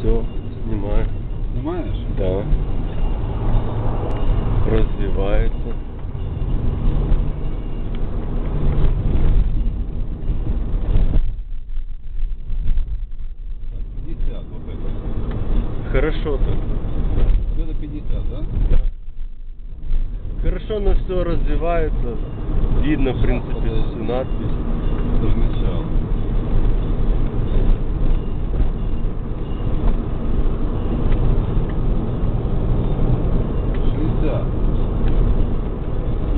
Все, снимаю. Снимаешь? Да. Развивается. Так, 50 вот это. Хорошо так. Вот это 50, да? Хорошо, но все развивается. Видно, в принципе, всю надпись.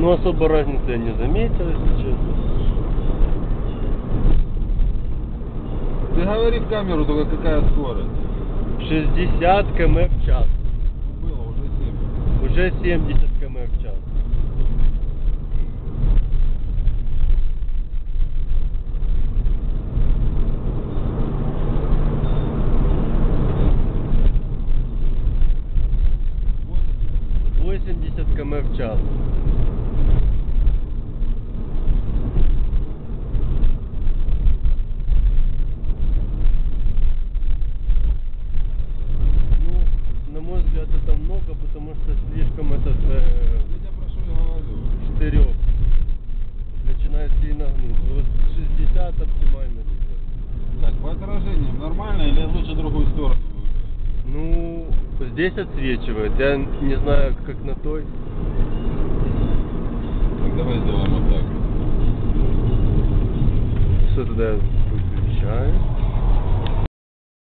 Ну, особо разницы я не заметил, если честно. Ты говори в камеру, только какая скорость? 60 км в час. Было уже 7. Уже 70 км в час. Восемь. 80 км в час. Ну, на мой взгляд, много, потому что слишком этот э, штырек начинает сильно гнуть. Вот 60 оптимально идет. Так, по отражениям нормально или лучше другую сторону? Ну, здесь отсвечивает. Я не знаю, как на той. Так, давай сделаем вот так. Все тогда я выключаю.